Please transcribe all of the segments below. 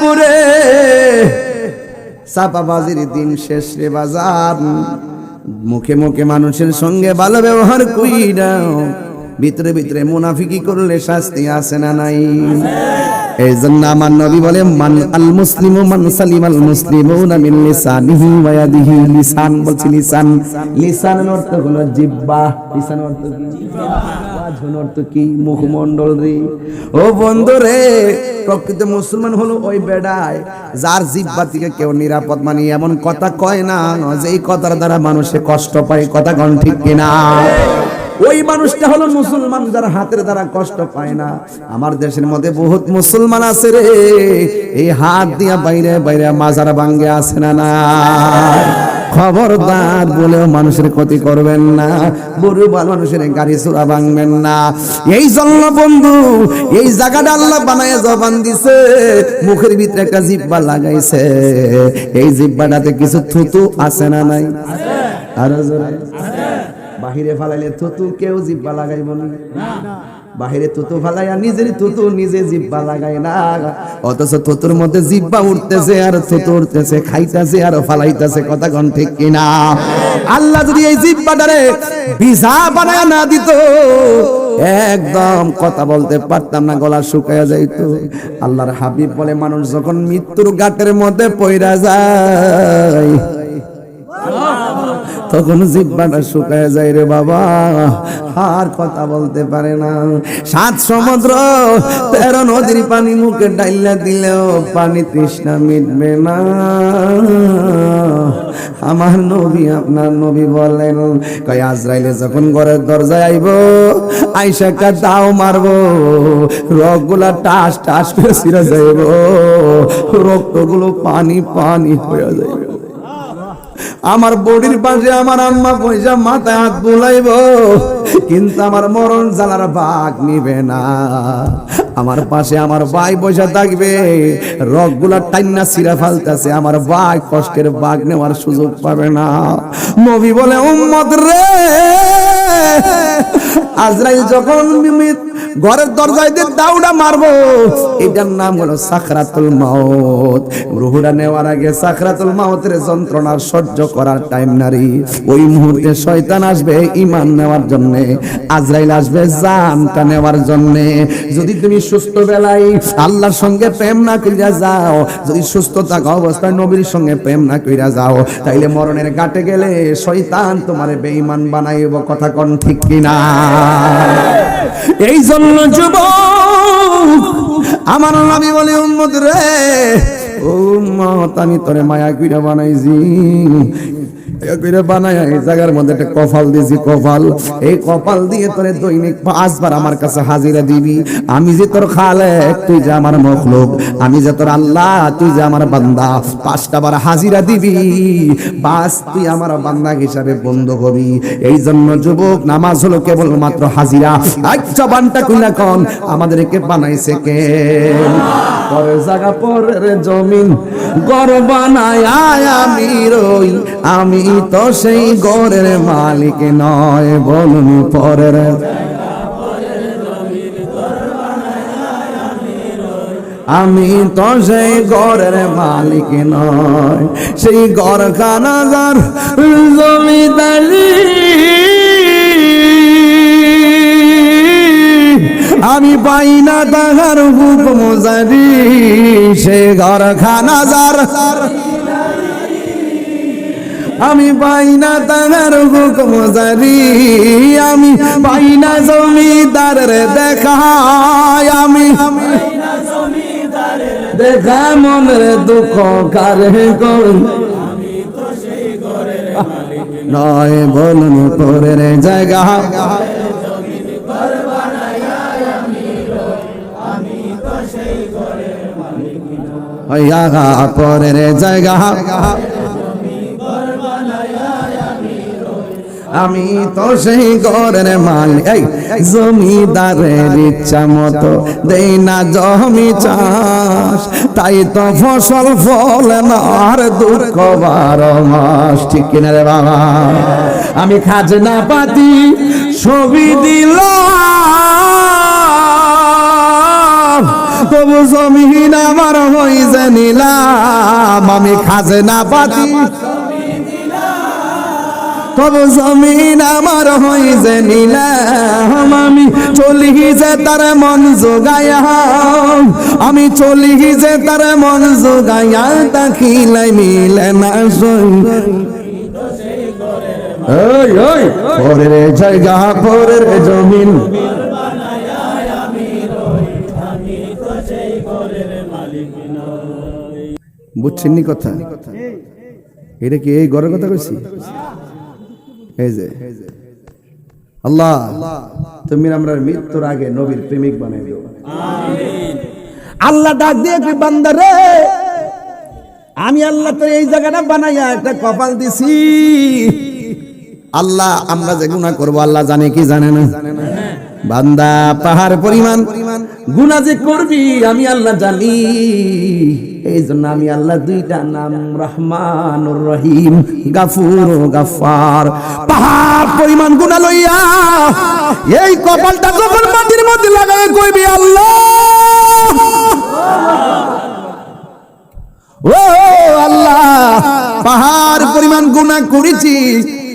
পুরে চাপাবাজির দিন শেষ রে বাজার। মুখে মুখে মানুষের সঙ্গে ভালো ব্যবহার কইরা ভিতরে ভিতরে মুনাফিকি করলে শাস্তি আছে না নাই? এই জন্য আমার নবী বলে মান আল মুসলিম মান সালিম আল মুসলিমুনা মিন লিসানিহি ওয়া ইয়াদিহি লিসান। বলছি লিসান। লিসানের অর্থ হলো জিহ্বা। লিসানের অর্থ কি? বাজন অর্থ কি? মুখমণ্ডল রে। ও বন্ধু রে, প্রকৃত মুসলমান হলো ওই বেড়ায় যার জিহ্বা থেকে কেউ নিরাপদ মানে এমন কথা কয় না যে এই কথার দ্বারা মানুষে কষ্ট পায়, কথা কোন ঠিক কিনা? ওই মানুষটা হলো মুসলমান যার হাতের দ্বারা কষ্ট পায় না। আমার দেশের মধ্যে বহুত মুসলমান আছে রে। এই হাত দিয়া বাইরে বাইরে মাজার ভাঙ্গে আছে না না খবরদার বলেও মানুষের ক্ষতি করবেন না। বড় বাল মানুষের গাড়ি চূড়া ভাঙবেন না। এই জন্য বন্ধু, এই জায়গাটা আল্লাহ বানায় জবান দিছে। মুখের ভিতরে একটা জিব্বা লাগাইছে। এই জিব্বাটাতে কিছু থুতু আছে না নাই? আরও জোরে। বাহিরে ফালাইলে থুতু কেউ জিব্বা লাগাইব না। বাহিরে তুতু ফালাইয়া নিজের তুতু নিজে জিব্বা লাগাই না। অথচ তুতুর মধ্যে জিব্বা উঠতেছে আর তুতু উঠতেছে খাইতেছে আর ফালাইতেছে কথা কোন ঠিক কিনা? আল্লাহ যদি এই জিব্বাটারে ভিসা বানায় না দিত একদম কথা বলতে পারতাম না গলা শুকায়া যাইতো। আল্লাহর হাবিব বলে মানুষ যখন মৃত্যুর গাটের মধ্যে পইরা যায় তখন জিব্বাটা শুকায় যায় রে বাবা। আর কথা বলতে পারে না। সাত সমুদ্র, তেরো নদীর পানি মুখে ডাইলা দিলেও পানি তৃষ্ণা মিটবে না। আমার নবী, আপনার নবী বলেন, কয়, আজরাইলে যখন ঘরের দরজায় আইব, আইসা একটা দাও মারবো, রগগুলা টাস টাস করে যাইব, রক্তগুলো পানি পানি হয়ে যাইবে। আমার বডির পাশে আমার আম্মা পয়সা মাথায় হাত বুলাইব। কিন্তু আমার মরণ জ্বালার ভাগ নিবে না। আমার পাশে আমার ভাই পয়সা থাকবে। রগগুলা টাইনা সিরা ফালতেছে। আমার ভাই কষ্টের বাঘ নেওয়ার সুযোগ পাবে না। নবী বলে, উম্মত রে! আজরাইল যখন মিমিত ঘরের দরজায় দিয়ে দাউডা মারবো। এটার নাম হলো সাকরাতুল মাউত। রুহুটা নেওয়ার আগে সাকরাতুল মাউতের যন্ত্রণা সহ্য করার টাইম নারী। ওই মুহূর্তে শয়তান আসবে ইমান নেওয়ার জন্য, আজরাইল আসবে জানটা নেওয়ার জন্য। যদি তুমি সুস্থ বেলায় আল্লাহর সঙ্গে প্রেম না কইরা যাও, যদি সুস্থ থাকা অবস্থায় নবীর সঙ্গে প্রেম না কইরা যাও, তাইলে মরণের ঘাটে গেলে শয়তান তোমারে বেঈমান বানাইব, কথা কোন ঠিক কিনা? এই জন্য যুব আমার নামি বলে, উম্মত রে, ও উম্মত, আমি তোরে মায়া কইরা বানাইছি। এই আমি যে তোর তুই যে আমার মখলুক। আমি যে তোর আল্লাহ, তুই যে আমার বান্দা। পাঁচটা বার হাজিরা দিবি। বাস, তুই আমার বান্দা হিসাবে বন্ধ হবি। এই জন্য যুবক, নামাজ হলো কেবলমাত্র হাজিরা। আমাদেরকে বানাইছে কে? জমিন। আমি তো সেই গড়ের মালিক নয়, বলুন পরের। আমি তো সেই গড়ের মালিক নয়, সেই গড় খানাগার জমিদারি। আমি পাই না তাহার হুকুম জারি সে ঘর খানাজার আমি পাই না তাহার হুকুম জারি আমি পাই না জমিদারের দেখা আমি দেখা মনের দুঃখ কারে করুন নয় বলুন পরের জায়গা। হইয়া পরের জায়গা। আমি তো সেই ঘরের মালিক। এই জমিদারের ইচ্ছা মতো দেই না জমি চাষ। তাই তো ফসল ফলে না আর দুঃখ বারো মাস। ঠিক কিনা রে বাবা? আমি খাজনা পাতি ছবি দিলাম। তবু জমিন আমার হইছে নিলাম। আমি খাজনা পাতি তবু জমিন আমার হইছে নিলাম আমি চলি যে তার মন যোগায়া আমি চলি যে তার মন যোগায়া তাকিলাই মিলে না সই ওই ওই পরের জায়গা পরের জমিন। বুঝছেন নি কথা? এটা কি এই ঘরের কথা কইছি এই যে আল্লাহ তুমি আমরা মৃত্যুর আগে নবীর প্রেমিক বানাই দিও। আল্লাহ ডাক দিয়ে কি বান্দারে আমি আল্লাহ তো এই জায়গাটা বানাইয়া একটা কপাল দিছি। আল্লাহ আমরা যে গুণা করব আল্লাহ জানে কি জানে না? বান্দা, পাহাড় পরিমাণ। গুনা যে করবি, আমি আল্লাহ জানি। এই জন্য আমি আল্লাহ দুইটা নাম রহমান রহিম, গাফুর ও গাফার পাহাড় পরিমাণ গুনা লইয়া, এই কপালটা যখন মাটির মধ্যে লাগাই কইবি, আল্লাহ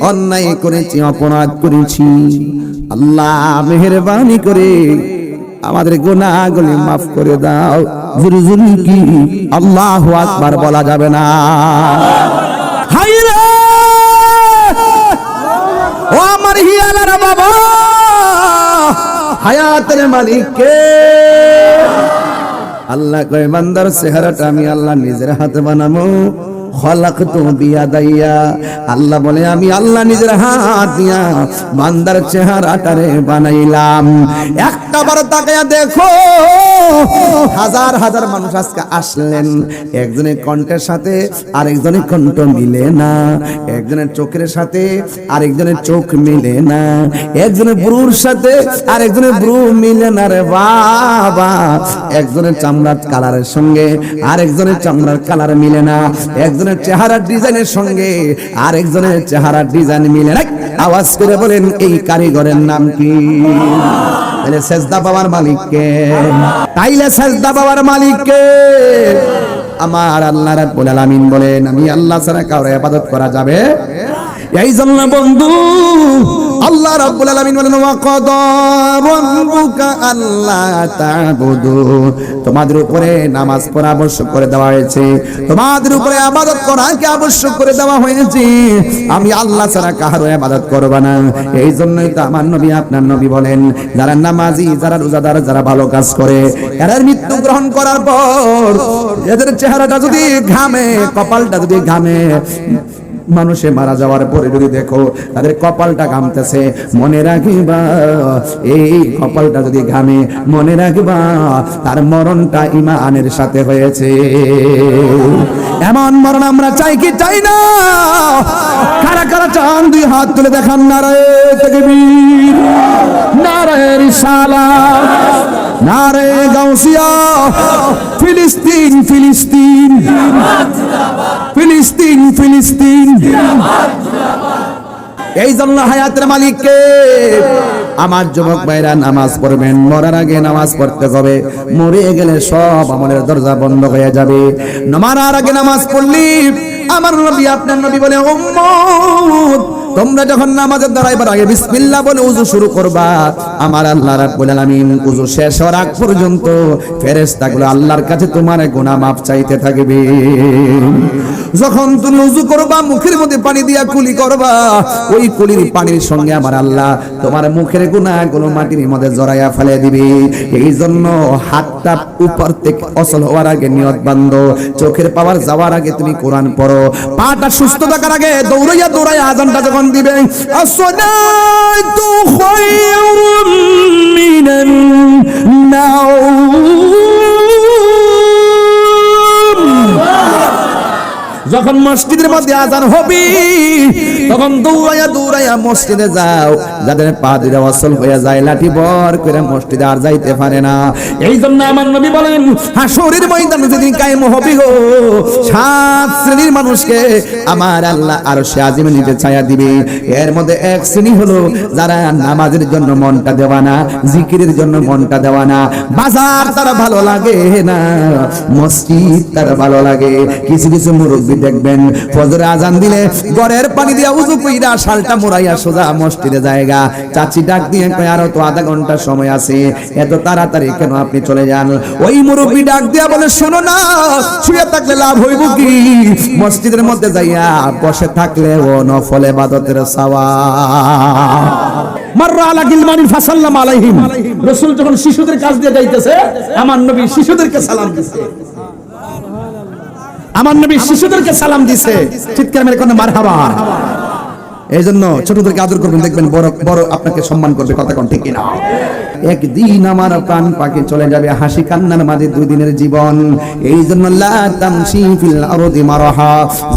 অন্যায় করেছি, অপরাধ করেছি। আল্লাহ মেহরবানি করে আমাদের গুনাহগুলি মাফ করে দাও। জুরি কি? আল্লাহ আকবার বলা যাবে না। ও আমার হিয়ালার বাবা! হায়াতের মালিক আল্লাহ কয়, বান্দার চেহারাটা আমি আল্লাহ নিজের হাতে বানাবো। খলাক তো আল্লাহ বলে, আমি আল্লাহ নিজের হাত দিয়া বান্দার চেহারাটারে বানাইলাম। একটা বার তাকায়া দেখো, হাজার হাজার মানুষ আজকে আসলেন। একজনের কণ্ঠের সাথে আরেকজনের কণ্ঠ মিলে না। একজনের চোখের সাথে আরেকজনের চোখ মিলে না। একজনের ব্রুর সাথে আরেকজনের ব্রু মিলে না রে বাবা। একজনের চামড়ার কালারের সঙ্গে আরেকজনের চামড়ার কালার মিলে না। একজনের চেহারার ডিজাইনের সঙ্গে আরেকজনের চেহারার ডিজাইন মিলে না আওয়াজ করে বলেন, এই কারিগরের নাম কি? তাহলে সেজদা বাবার মালিককে তাইলে সেজদা বাবার মালিককে আমার আল্লাহ রাব্বুল আলামিন বলেন, আমি আল্লাহ ছাড়া কারও ইবাদত করা যাবে এই জন্য বন্ধু, আল্লাহ রাব্বুল আলামিন বলেন, ওয়া কাদা রাব্বুকা আল্লা তা'বুদু। তোমাদের উপরে নামাজ পড়া আবশ্যক করে দেওয়া হয়েছে। তোমাদের উপরে ইবাদত করাকে আবশ্যক করে দেওয়া হয়েছে। আমি আল্লাহ ছাড়া কারও ইবাদত করব না। এই জন্যই তো আমার নবী আপনার নবী বলেন, যারা নামাজি, যারা রোজাদার, যারা ভালো কাজ করে এরা মৃত্যু গ্রহণ করার পর এদের চেহারাটা যদি ঘামে, কপালটা যদি ঘামে মানুষে মারা যাওয়ার পরে যদি দেখো তাদের কপালটা ঘামতেছে, মনে রাখিবা, এই কপালটা যদি ঘামে, মনে রাখিবা, তার মরণটা ইমানের সাথে হয়েছে। এমন মরণ আমরা চাই কি চাই না? কারা কারা চান? দুই হাত তুলে দেখান নারায় তকবীর নারায় রিসালা নারে গাউসিয়া, ফিলিস্তিন ফিলিস্তিন। ফিলিস্তিন ফিলিস্তিন। এই জন্য হায়াতের মালিককে আমার যুবক ভাইরা নামাজ পড়বেন, মরার আগে নামাজ পড়তে হবে। মরে গেলে সব আমলের দরজা বন্ধ হয়ে যাবে। মারার আগে নামাজ পড়লি, আমার নবী, আপনার নবী বলে, উম্মত তোমরা যখন নামাজের দাঁড়াইবার আগে বিসমিল্লাহ বলে উজু শুরু করবা, আমার আল্লাহ রাব্বুল আলামিন উজু শেষ হওয়ার আগ পর্যন্ত ফেরেশতাগুলো আল্লাহর কাছে তোমার গুনাহ মাফ চাইতে থাকবে। যখন তুমি উজু করবা, মুখের মধ্যে পানি দিয়া কুলি করবা, ওই কুলির পানির সঙ্গে আমার আল্লাহ তোমার মুখের গুনাহগুলো মাটির মধ্যে জড়াইয়া ফেলে দিবে। এই জন্য হাতটা উপর থেকে অসল হওয়ার আগে নিয়ত বান্ধ, চোখের পাওয়ার যাওয়ার আগে তুমি কোরআন পড়ো। পাটা সুস্থ থাকার আগে দৌড়াইয়া দৌড়াইয়া আজানটা যখন দিবে আসসালাতু খায়রুম মিনান নাওম। যখন মসজিদের মধ্যে আজান হবে, তখন দৌড়াইয়া দৌড়াইয়া মসজিদে যাও। যাদের পা দিলে অসল হয়ে যায়, লাঠি বর করে মসজিদে আর যাইতে পারে না। এই জন্য আমার নবী বলেন, হাসরের ময়দানে যেদিন কায়েম হবে গো, সাত শ্রেণির মানুষকে আমার আল্লাহ আর সে আজিমে নিতে ছায়া দিবে। এর মধ্যে এক শ্রেণি হলো যারা নামাজের জন্য মনটা দেওয়া না, জিকিরের জন্য মনটা দেওয়া না। বাজার তারা ভালো লাগে না, মসজিদ তারা ভালো লাগে। কিছু কিছু মুরব্বী দেখবেন। ফজরে আজান দিলে গড়ের পানি দিয়া উজু কইরা শালটা মোড়াইয়া সোজা মসজিদে জায়গা চাচি ডাক দিয়ে কয়, আরও তো আধা ঘণ্টা সময় আছে। এত তাড়াতাড়ি কেন আপনি চলে যান? ওই মুরব্বী ডাক দিয়া বলে, শোনো না, শুয়ে থাকলে লাভ হইব কি? মসজিদের মধ্যে যাইয়া বসে থাকলে ও নফলে বাদতের সাওয়া মাররা আলা গিলমানিন ফাসাল্লাম আলাইহিম। রাসূল যখন শিশুদের কাজ দিয়ে যাইতেছে, আমার নবী শিশুদেরকে সালাম দিছে। আমার নবী শিশুদেরকে সালাম দিছে। চিৎকার মেরে কোন মারহাবা। এই জন্য ছোটদেরকে আদর করবেন, দেখবেন বড় বড় আপনাকে সম্মান করবে, কথা কোন ঠিক না একদিন আমার প্রাণ পাখি চলে যাবে হাসি কান্নার মাঝে দুই দিনের জীবন। এই জন্য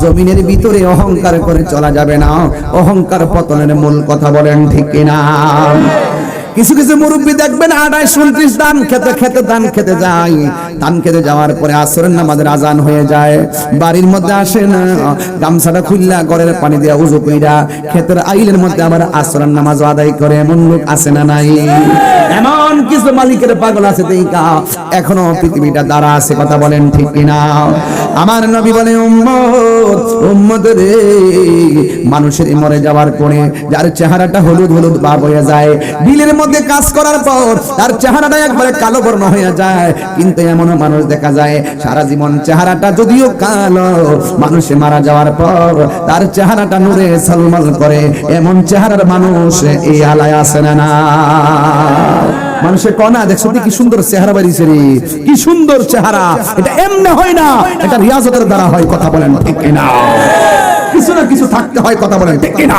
জমিনের ভিতরে অহংকার করে চলা যাবে না। অহংকার পতনের মূল কথা বলেন ঠিক কিনা? কিছু কিছু মুরব্বী দেখবেন আড়াইশ উনত্রিশ দান খেতে খেতে দান খেতে যায়। দান খেতে যাওয়ার পরে আসরের নামাজের আজান হয়ে যায়। বাড়ির মধ্যে আসে না। গামছাটা খুললা ঘরের পানি দিয়া উজু কইরা ক্ষেতের আইলের মধ্যে আবার আসরের নামাজ আদায় করে। এমন লোক আছে না নাই? এমন কিছু মালিকের পাগল আছে তেইকা এখনও পৃথিবীটা দাঁড়া আছে, কথা বলেন ঠিক কিনা? আমার নবী বলে, উম্মত উম্মত রে। মানুষের মরে যাওয়ার পরে যার চেহারাটা হলুদ হলুদ ভাব হয়ে যায়। বিলের মধ্যে কাজ করার পর তার চেহারাটা একবারে কালো বর্ণ হয়ে যায়। কিন্তু এমন মানুষ দেখা যায়, সারা জীবন চেহারাটা যদিও কালো, মানুষে মারা যাওয়ার পর তার চেহারাটা নূরে সলমল করে। এমন চেহারার মানুষ এই আলায় আসে না মানুষের কনা দেখছ কি সুন্দর চেহারা বাড়িছে রে, কি সুন্দর চেহারা। এটা এমনি হয় না, এটা রিয়াজতের দ্বারা হয়, কথা বলেন ঠিক কিনা? কিছু না কিছু থাকতে হয়, কথা বলেন ঠিক কিনা?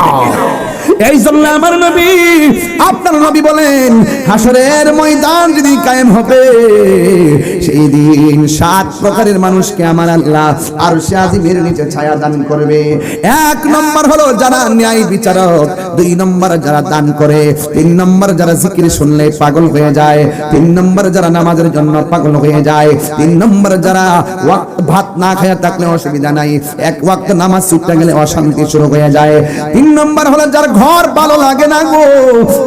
এই জন্য আমার নবী, আপনার নবী বলেন হাসরের ময়দান যদি কায়েম হবে, সেই দিন সাত প্রকারের মানুষকে আমার আল্লাহ আর সে আজিমের নিচে ছায়া দান করবে। এক নম্বর হলো যারা ন্যায় বিচারক, দুই নম্বর যারা দান করে, তিন নম্বর যারা জিকির শুনলে পাগল হয়ে যায়, তিন নম্বর যারা নামাজের জন্য পাগল হয়ে যায়, তিন নম্বর যারা ভাত না খায়া থাকলে অসুবিধা নাই, এক ওয়াক্ত নামাজ ছুটতে গেলে অশান্তি শুরু হয়ে যায়, তিন নম্বর হলো যার ঘর ভালো লাগে না গো।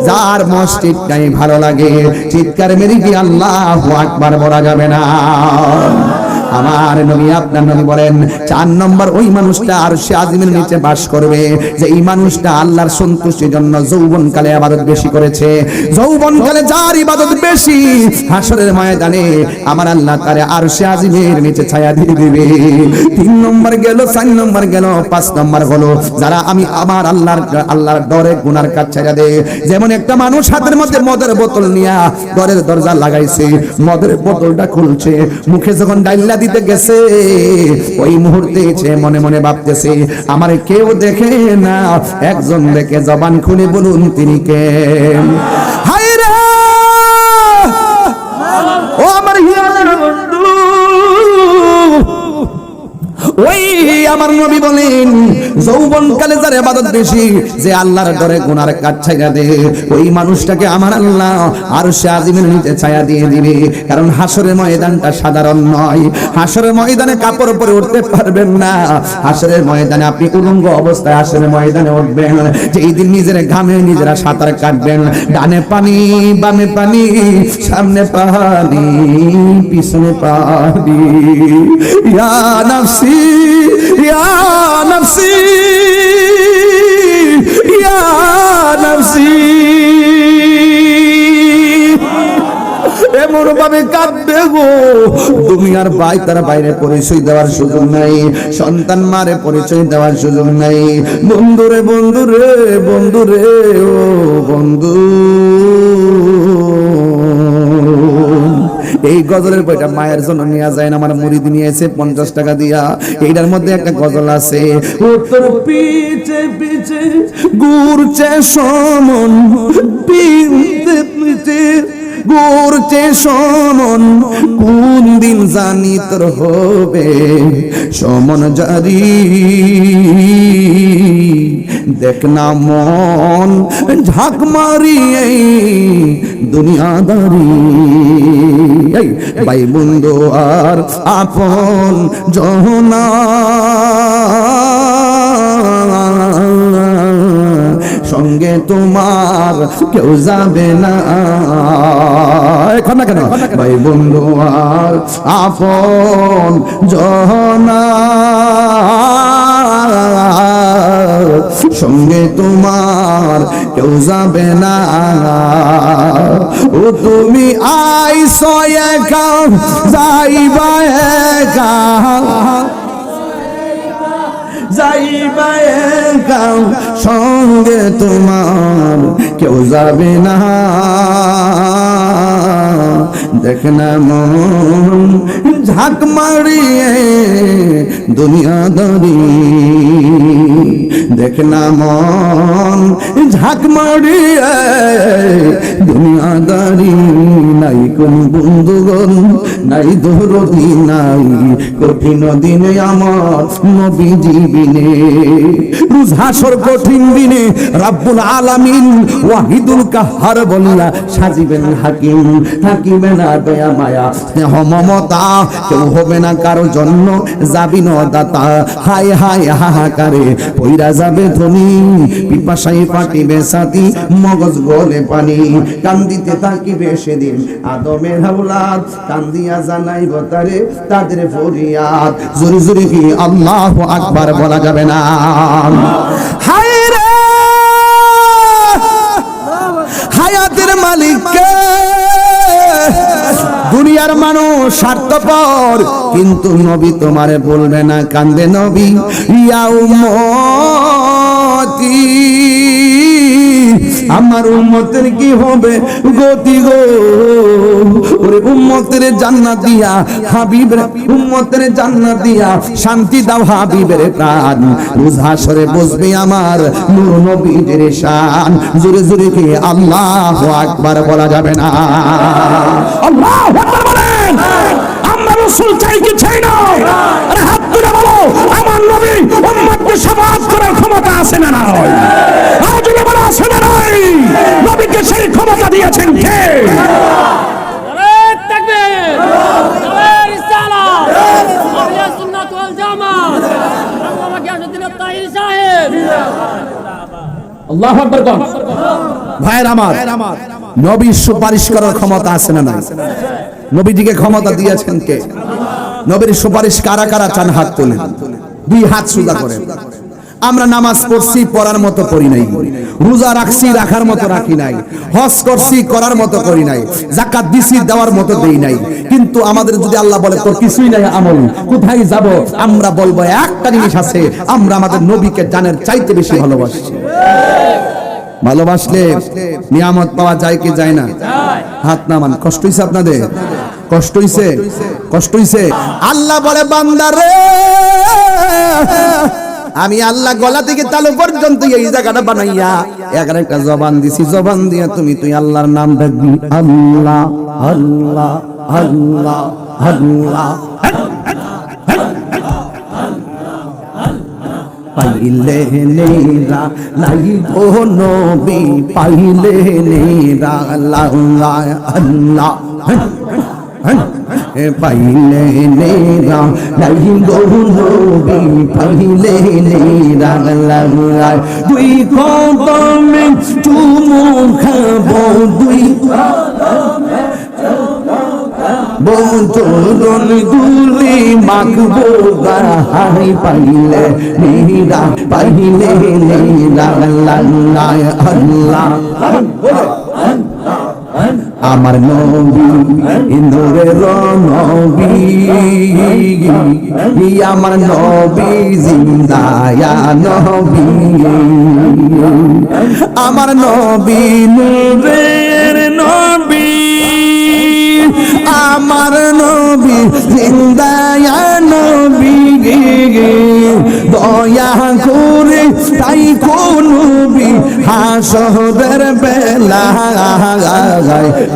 যার মসজিদটাই ভালো লাগে, চিৎকার মেরে কি আল্লাহ আকবার বলা যাবে না। আমার নবী আপনার নবী বলেন, চার নম্বর ওই মানুষটা আর সে আজিমের নিচে বাস করবে। যে এই মানুষটা আল্লাহর সন্তুষ্টির জন্য যৌবন কালে আবাদত বেশি করেছে। যৌবন কালে যার ইবাদত বেশি, হাসরের ময়দানে আমার আল্লাহ তারে আর সে আজিমের নিচে ছায়া দিয়ে দিবে। তিন নম্বর গেল, চার নম্বর গেল, পাঁচ নম্বর হলো, যারা আমি আমার আল্লাহর আল্লাহর ডরে গুনার কাজ ছেড়ে দে। যেমন একটা মানুষ হাতের মধ্যে মদের বোতল নিয়ে ঘরের দরজা লাগাইছে, মদের বোতলটা খুলছে, মুখে যখন ডাইল্লা দিতে গেছে। ওই মুহূর্তে সে মনে মনে ভাবতেছে, আমার কেউ দেখে না। একজন দেখে জবান খুলে বলুন, তিনি কে? হায় রে! আমার নবী বলেন যৌবন কালে যার ইবাদত বেশি, যে আল্লাহর ডরে গুনার কাজ ছাইরা দে, ওই মানুষটাকে আমার আল্লাহ আর সে আজিমের নিচে ছায়া দিয়ে দিবে। কারণ হাসরের ময়দানটা সাধারণ নয়। হাসরের ময়দানে কাপড় পরে উঠতে পারবেন না। হাসরের ময়দানে আপনি উলঙ্গ অবস্থায় হাসরের ময়দানে উঠবেন। যেই দিন নিজের ঘামে নিজেরা সাঁতার কাটবেন। ডানে পানি, বামে পানি, সামনে পানি, পিছনে পানি। ইয়া নাফসি ইয়া নাফসি ইয়া নাফসি এমন ভাবে কাঁদবে গো। আর ভাই তার বাইরে পরিচয় দেওয়ার সুযোগ নাই। সন্তান মারে পরিচয় দেওয়ার সুযোগ নাই। বন্ধুরে বন্ধুরে বন্ধুরে, ও বন্ধু। এই গজলের বইটা মায়ের জন্য নিয়ে যায় না, আমার মুড়ি নিয়েছে পঞ্চাশ টাকা দিয়া। এইটার মধ্যে একটা গজল আছে সমন কোন দিন হবে সমন জারি। দেখ না মন ঝাঁক মারি দুনিয়াদারি এই ভাই বন্ধু আর আপন জহনা সঙ্গে তোমার কেউ যাবে না এখন না কেন ভাই বন্ধু আর আপন জহনা সঙ্গে তোমার কেউ যাবে না। ও তুমি আইসো একা, যাইবা একা। যাইবা একা, সঙ্গে তোমার কেউ যাবে না। দেখ না মন ঝাঁক মারিয়ে দুনিয়াদারি দেখ না মন, ঝাঁক মারিয়ে দুনিয়াদারি নাই কোন বন্ধুগণ, নাই দৌরতি নাই। কঠিন দিনে আমার নবী জীবিনে রোজ কঠিন দিনে রাব্বুল আলামিন ওয়াহিদুল কাহার বলিয়া সাজিবেন হাকিম। থাকিবে না দয়া মায়া, স্নেহ মমতা কেউ হবে না কারও জন্য যাবি দাতা। হায় হায়, হাহাকারে পইরা যাবে ধনী। পিপাসাই পাটিবে সাথী, মগজ গলে পানি। কান্দিতে থাকিবে সেদিন আদমের হাওলাদ কান্দিয়া জানাই তারে তাদের ফরিয়াদ। জোরে জোরে কি আল্লাহ আকবার বলা যাবে না? হায় রে! হায়াতের মালিককে দুনিয়ার মানুষ স্বার্থপর। কিন্তু নবী তোমারে বলবে না কান্দে নবী ইয়া উম্মতি। আমার উম্মতের কি হবে? গতি গো। ওরে উম্মতের জান্নাত দিয়া, হাবিবের উম্মতের জান্নাত দিয়া শান্তি দাও হাবিবের প্রাণ। রোজ হাসরে বসবে আমার নূর নবীদের শান। জোরে জোরে কি আল্লাহ আকবার বলা যাবে না। আল্লাহ আকবার বলেন। আমরা রাসূল চাই কি চাই না? আরে হাত তুলে বলো। নবী উম্মতকে শাফাআত করার ক্ষমতা আছে না নাই? আজ বলো আছে না নাই? নবীকে সেই ক্ষমতা দিয়েছেন কে? আল্লাহু আকবার কোন। ভাইয়ের আমার নবীর সুপারিশ করার ক্ষমতা আছে না নাই? নবীজিকে ক্ষমতা দিয়েছেন কে? নবীর সুপারিশ কারা কারা চান হাত তোলেন? দুই হাত সুদা করেন আমরা নামাজ পড়ছি, পড়ার মতো পড়ি নাই। রোজা রাখছি, রাখার মতো রাখি নাই। হজ করছি, করার মতো করি নাই। জাকাত দিছি, দেওয়ার মতো দেই নাই। কিন্তু আমাদের যদি আল্লাহ বলে, তোর কিছুই নাই আমল, কোথায় যাব? আমরা বলব, একটা জিনিস আছে, আমরা আমাদের নবীকে জানের চাইতে বেশি ভালোবাসি ভালোবাসলে নিয়ামত পাওয়া যায় কি যায় না? হাত নামান, কষ্ট হইছে আপনাদের? কষ্ট হইছে? কষ্ট হইছে? আল্লাহ বলে বান্দারে আমি আল্লাহ গলা থেকে তালু পর্যন্ত এই জায়গাটা বানাইয়া, এখানে একটা জবান দিছি। জবান দিয়া তুমি তুই আল্লাহর নাম ডাকবি আল্লাহ আল্লাহ আল্লাহ আল্লাহ। পাইলে নেরা লাইব নবী, পাইলে নেরা আল্লাহ আল্লাহ। পাইলে নেরা লাইব নবী পাইলে নেরা আল্লাহ দুই কদমে চুমু খাব, দুই বন্ধুরন দুলি মাখবো গাহাই পাইলে নীরা পাইলে নীরা আল্লাহ আল্লাহ। আমার নবী ইন্দুরের নবী আমার নবী জিন্দায়া নবী। আমার নবী, নূরের নবী। আমার নবী জিন্দায়া নবী। দয়া করে তাই কোন নবী হাসদের বেলা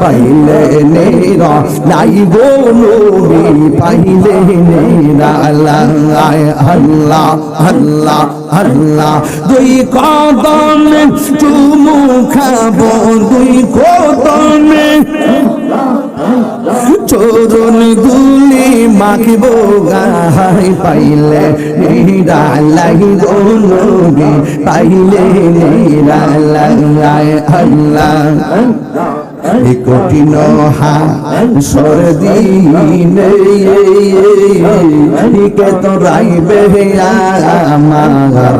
পাইলে নেরা নাই গো নবী পাইলে নেরা আল্লাহ আল্লাহ আল্লাহ দুই কদমে চুমু খাব দুই কদমে চরণ দুলি মাখিব গাহাই পাইলে নিরা নবী পাইলে নিরা আল্লাহ। কঠিন হা সরদিনে কে তো রাইবে আমার?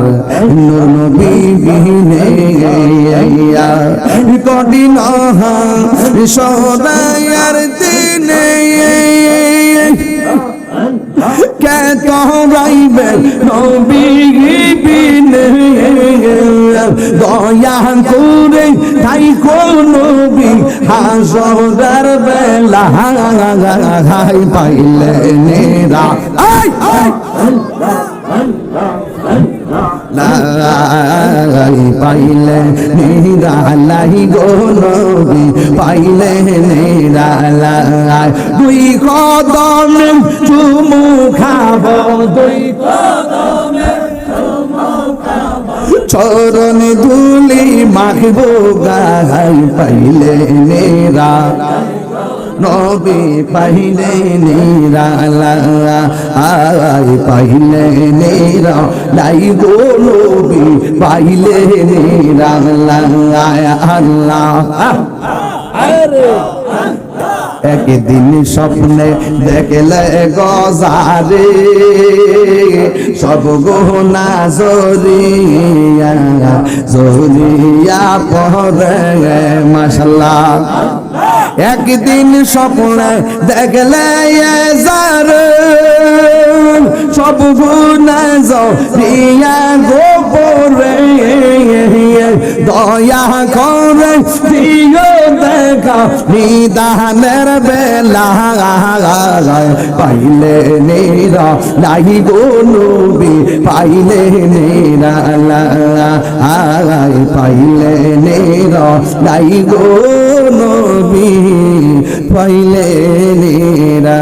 নবী বিনে কঠিন হা সদায়ার দিনে কে তো রাইবে নবী বিনে দয়া করে তাই নবী হাসদার বেলা হাই পাইলে নেরা আই আই লাই পাইলে নেরা লাই গো নবী, পাইলে নেরা লাই দুই কদম চুমু খাব, দুই চরণ দুলি মাখব গাই পাইলে নেরা নবী পাইলে নেরা আই পাইলে নেরা। লাই গো নবী পাইলে নেরা আল্লাহ। একদিন স্বপ্নে দেখলে গজারে, সব গহনা জরিয়া জরিয়া পরে মশলা একদিন স্বপ্নে দেখলে সব গুণা জরিয়া গোপরে দয়া করে দিও দেখা, নিদানের বেলা। পাইলে নেরা, নাই গো নবী, পাইলে নেরা। পাইলে নেরা, নাই গো নবী, পাইলে নেরা।